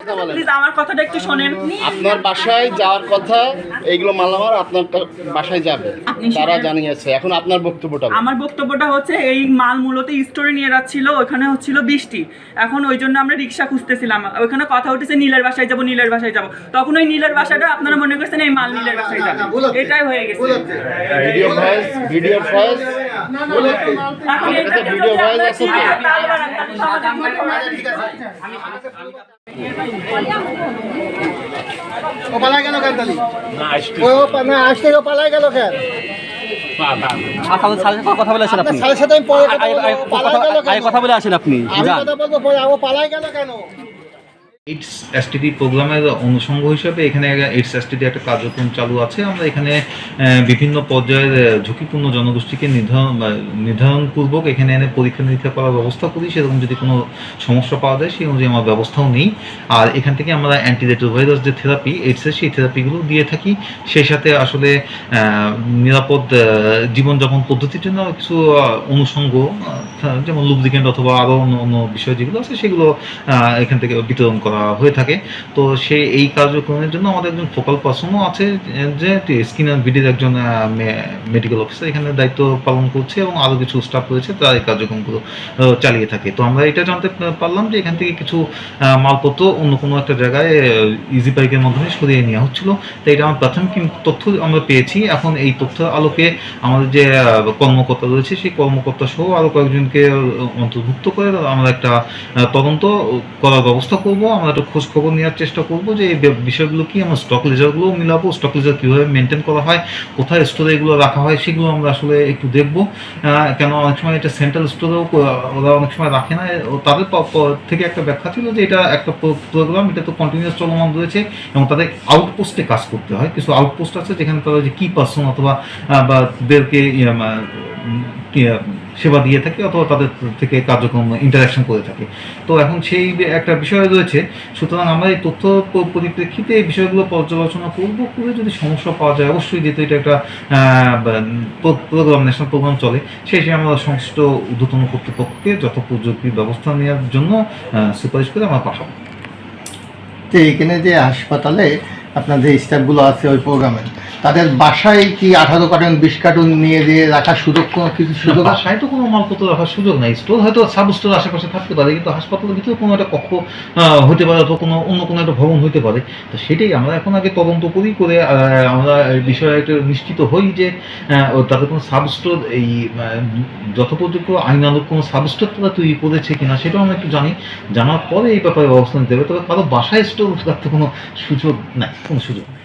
কথা বলেন। প্লিজ আমার কথাটা একটু শোনেন। আপনার বাসায় যাওয়ার কথা এইগুলো মালামাল আপনার বাসায় যাবে। তারা জানিয়েছে। এখন আপনার বক্তব্যটা আমার বক্তব্যটা হচ্ছে এই মাল মূলত স্টোরে নিয়ে যাচ্ছিল ওখানে হচ্ছিল বৃষ্টি। এখন ওই জন্য আমরা রিক্সা খুঁজতেছিলাম। ওইখানে কথা উঠেছে নীলের বাসায় যাব নীলের বাসায় যাব। তখন ওই নীলের বাসাটা আপনারা মনে করছেন এই মাল নীলের বাসায় যাবে। এটাই হয়ে গেছে। ভিডিও ভয়েস ভিডিও ভয়েস এখন ভিডিও ভয়েস আছে ও পালাই গেল কেন তালি ও না আসতে ও পালাই গেল কেন কথা বলে আসেন আপনি কথা বলে কথা বলব পরে ও পালাই গেল কেন এইডস এসটিডি প্রোগ্রামের অনুষঙ্গ হিসেবে এখানে এইডস এসটিডি একটা কার্যক্রম চালু আছে। আমরা এখানে বিভিন্ন পর্যায়ের ঝুঁকিপূর্ণ জনগোষ্ঠীকে নির্ধারণ নির্ধারণপূর্বক এখানে এনে পরীক্ষা নিরীক্ষা করার ব্যবস্থা করি। সেরকম যদি কোনো সমস্যা পাওয়া যায়, সেই অনুযায়ী আমার ব্যবস্থাও নেই। আর এখান থেকে আমরা অ্যান্টিরেট্রোভাইরাস যে থেরাপি এইডসের সেই থেরাপিগুলো দিয়ে থাকি। সেই সাথে আসলে নিরাপদ জীবনযাপন পদ্ধতির জন্য কিছু অনুষঙ্গ যেমন লুব্রিকেন্ট অথবা আরও অন্য অন্য বিষয় যেগুলো আছে, সেগুলো এখান থেকে বিতরণ করা হয়ে থাকে। তো সেই এই কার্যক্রমের জন্য আমাদের একজন ফোকাল পার্সনও আছে, যে স্কিনার বিডির একজন মেডিকেল অফিসার এখানে দায়িত্ব পালন করছে এবং আরও কিছু স্টাফ রয়েছে, তারা এই কার্যক্রমগুলো চালিয়ে থাকে। তো আমরা এটা জানতে পারলাম যে এখান থেকে কিছু মালপত্র অন্য কোনো একটা জায়গায় ইজি বাইকের মাধ্যমে সরিয়ে নেওয়া হচ্ছিল। তো এটা আমার প্রাথমিক তথ্য আমরা পেয়েছি। এখন এই তথ্য আলোকে আমাদের যে কর্মকর্তা রয়েছে, সেই কর্মকর্তা সহ আরও কয়েকজনকে অন্তর্ভুক্ত করে আমরা একটা তদন্ত করার ব্যবস্থা করব। আমরা একটু খোঁজ খবর নেওয়ার চেষ্টা করব যে এই বিষয়গুলো কি, আমরা স্টক লেজারগুলো মিলাবো স্টক লেজার কীভাবে মেনটেন করা হয়, কোথায় স্টোরে এগুলো রাখা হয়, সেগুলো আমরা আসলে একটু দেখব। কেন অনেক সময় এটা সেন্ট্রাল স্টোরেও ওরা অনেক সময় রাখে না। তাদের থেকে একটা ব্যাখ্যা ছিল যে এটা একটা প্রোগ্রাম এটা তো কন্টিনিউয়াস চলমান রয়েছে এবং তাদের আউটপোস্টে কাজ করতে হয়। কিছু আউটপোস্ট আছে যেখানে তারা যে কি পার্সন অথবা বা দেরকে সেবা দিয়ে থাকে অথবা তাদের থেকে কার্যক্রম ইন্টারাকশন করে থাকে। তো এখন সেই একটা বিষয় রয়েছে, সুতরাং আমরা এই তথ্য পরিপ্রেক্ষিতে এই বিষয়গুলো পর্যালোচনা করব, করে যদি সমস্যা পাওয়া যায়, অবশ্যই যেহেতু এটা একটা প্রোগ্রাম ন্যাশনাল প্রোগ্রাম চলে, সেই হিসেবে আমরা সংশ্লিষ্ট ঊর্ধ্বতন কর্তৃপক্ষকে যথোপযোগী ব্যবস্থা নেওয়ার জন্য সুপারিশ করে আমরা পাঠাবো। তো এখানে যে হাসপাতালে আপনার যে স্টাফগুলো আছে ওই প্রোগ্রামে তাদের বাসায় কি আঠারো কার্টুন বিশ কার্টুন নিয়ে দিয়ে রাখার সুযোগ কোনো কিছু সুযোগ বাসায় তো কোনো মালপত্র রাখার সুযোগ নাই। স্টোর হয়তো সাব স্টোর আশেপাশে থাকতে পারে কিন্তু হাসপাতালের ভিতরে কোনো একটা কক্ষ হতে পারে অথবা কোনো অন্য কোনো একটা ভবন হতে পারে। তো সেটাই আমরা এখন আগে তদন্ত করি করে আমরা এই বিষয়ে একটু নিশ্চিত হই যে তাদের কোনো সাব স্টোর এই যথোপযোগ্য আইনানুক কোনো সাব স্টোর তারা তৈরি করেছে কিনা সেটাও আমরা একটু জানি। জানার পরে এই ব্যাপারে ব্যবস্থা নিতে হবে তবে কারও বাসায় স্টোর রাখতে কোনো সুযোগ নাই। কোনো সুযোগ নেই